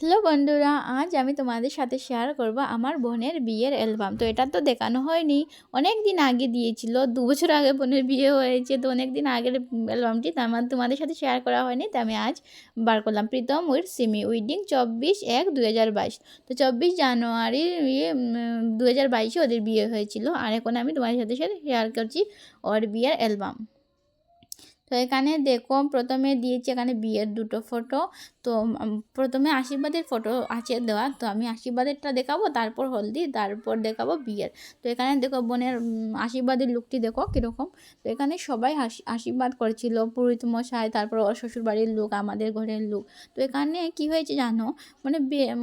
Hello বন্ধুরা, আজ আমি তোমাদের সাথে শেয়ার করব আমার বোনের বিয়ের অ্যালবাম তো এটা তো দেখানো হয়নি অনেক দিন আগে দিয়েছিল, দু বছর আগে বোনের বিয়ে হয়েছে, তো অনেক দিন আগের অ্যালবামটি আমার তোমাদের সাথে শেয়ার করা হয়নি তো আমি আজ বার করলাম। প্রীতম উইথ সিমি উইডিং চব্বিশ এক দু হাজার বাইশ। তো চব্বিশ জানুয়ারি ইয়ে দু হাজার বাইশে ওদের বিয়ে হয়েছিল, আর এখন আমি তোমাদের সাথে সাথে শেয়ার করছি ওর বিয়ের অ্যালবাম তো এখানে দেখো প্রথমে দিয়েছি এখানে বিয়ের দুটো ফটো তো প্রথমে আশীর্বাদের ফটো আছে দেওয়া, তো আমি আশীর্বাদেরটা দেখাবো, তারপর হলদি, তারপর দেখাবো বিয়ের। তো এখানে দেখো বোনের আশীর্বাদের লুকটি দেখো কীরকম। তো এখানে সবাই আশীর্বাদ করেছিল, পুরোহিত মশাই, তারপর ওর শ্বশুরবাড়ির লোক, আমাদের ঘরের লোক। তো এখানে কি হয়েছে জানো? মানে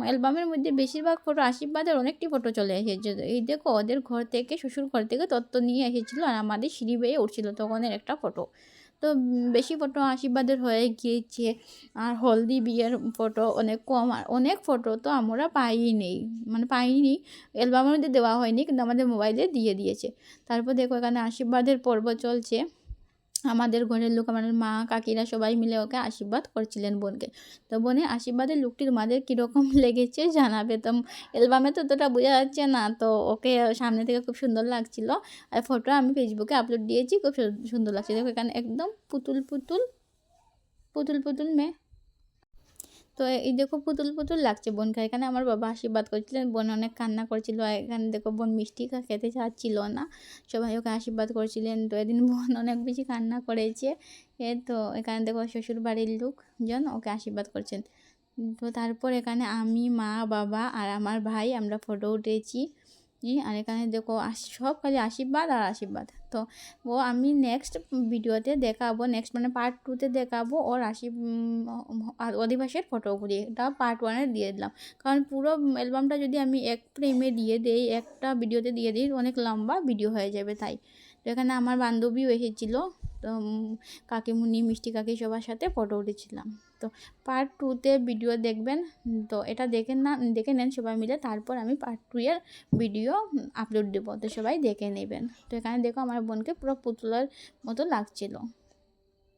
অ্যালবামের মধ্যে বেশিরভাগ ফটো আশীর্বাদের অনেকটি ফটো চলে এসেছে। এই দেখো ওদের ঘর থেকে, শ্বশুর ঘর থেকে তত্ত্ব নিয়ে এসেছিল আর আমাদের সিঁড়ি বেয়ে উঠছিল তখনের একটা ফটো তো বেশি ফটো আশীর্বাদের হয়ে গিয়েছে। আর হলদি বিয়ের ফটো অনেক কম, আর অনেক ফটো তো আমরা পাইনি মানে পাইনি, অ্যালবামের মধ্যে দেওয়া হয়নি, কিন্তু আমাদের মোবাইলে দিয়ে দিয়েছে। তারপর দেখো এখানে আশীর্বাদের পর্ব চলছে। আমাদের ঘরের লোক, আমাদের মা, কাকিরা সবাই মিলে ওকে আশীর্বাদ করছিলেন বোনকে। তো বোনে আশীর্বাদের লোকটির তোমাদের কীরকম লেগেছে জানাবে? তো অ্যালবামে তো তোটা বোঝা যাচ্ছে না। তো ওকে সামনে থেকে খুব সুন্দর লাগছিল। আর ফটো আমি ফেসবুকে আপলোড দিয়েছি, খুব সুন্দর লাগছে। দেখো এখানে একদম পুতুল পুতুল পুতুল পুতুল মেয়ে। তো এই দেখো পুতুল পুতুল লাগছে বোনকে। এখানে আমার বাবা আশীর্বাদ করছিলেন, বোন অনেক কান্না করছিল। এখানে দেখো বোন মিষ্টি খেতে চাচ্ছিল না। সবাই ওকে আশীর্বাদ করছিলেন। তো এদিন বোন অনেক বেশি কান্না করেছে। এ তো এখানে দেখো শ্বশুর বাড়ির লোকজন ওকে আশীর্বাদ করছেন। তো তারপর এখানে আমি, মা, বাবা আর আমার ভাই আমরা ফটো উঠেছি। আর এখানে দেখো সব খালি আশীর্বাদ আর আশীর্বাদ। তো ও আমি নেক্সট ভিডিওতে দেখাবো নেক্সট মানে পার্ট টুতে দেখাবো ওর আশি অধিবাসের ফটোগুলি এটা পার্ট ওয়ানে দিয়ে দিলাম। কারণ পুরো অ্যালবামটা যদি আমি এক ফ্রেমে দিয়ে দিই, একটা ভিডিওতে দিয়ে দিই, অনেক লম্বা ভিডিও হয়ে যাবে তাই। তো এখানে আমার বান্ধবীও এসেছিল। তো কাকিমুনি, মিষ্টি কাকি সবার সাথে ফটো উঠেছিলাম। তো পার্ট টুতে ভিডিও দেখবেন। তো এটা দেখে না, দেখে নেন সবাই মিলে। তারপর আমি পার্ট টু এর ভিডিও আপলোড দেবো। তো সবাই দেখে নেবেন। তো এখানে দেখো আমার বোনকে পুরো পুতুলের মতো লাগছিল।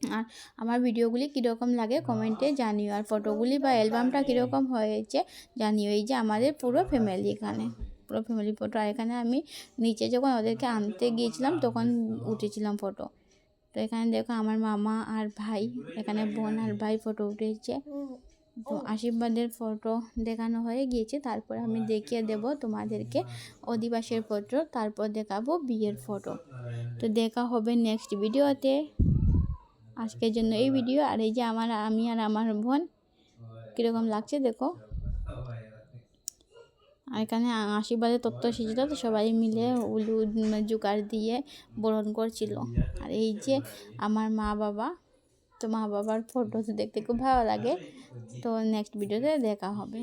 আর আমার ভিডিওগুলি কীরকম লাগে কমেন্টে জানিও। আর ফটোগুলি বা অ্যালবামটা কীরকম হয়েছে জানিও। এই যে আমাদের পুরো ফ্যামিলি এখানে। পুরো ফ্যামিলি ফটো আর এখানে আমি নিচে যখন ওদেরকে আনতে গিয়েছিলাম, তখন উঠেছিলাম ফটো তো এখানে দেখো আমার মামা আর ভাই, এখানে বোন আর ভাই ফটো উঠেছে। তো আশীর্বাদের ফটো দেখানো হয়ে গিয়েছে। তারপর আমি দেখিয়ে দেব তোমাদেরকে অধিবাসের ফটো তারপর দেখাবো বিয়ের ফটো তো দেখা হবে নেক্সট ভিডিওতে আজকের জন্য এই ভিডিও আর এই যে আমার, আমি আর আমার বোন, কীরকম লাগছে দেখো। আর এখানে আশীর্বাদে তত্ত্ব এসেছিল তো সবাই মিলে উলু জোগাড় দিয়ে বরণ করছিল। আর এই যে আমার মা বাবা, তো মা বাবার ফটো দেখতে খুব ভালো লাগে। তো নেক্সট ভিডিওতে দেখা হবে।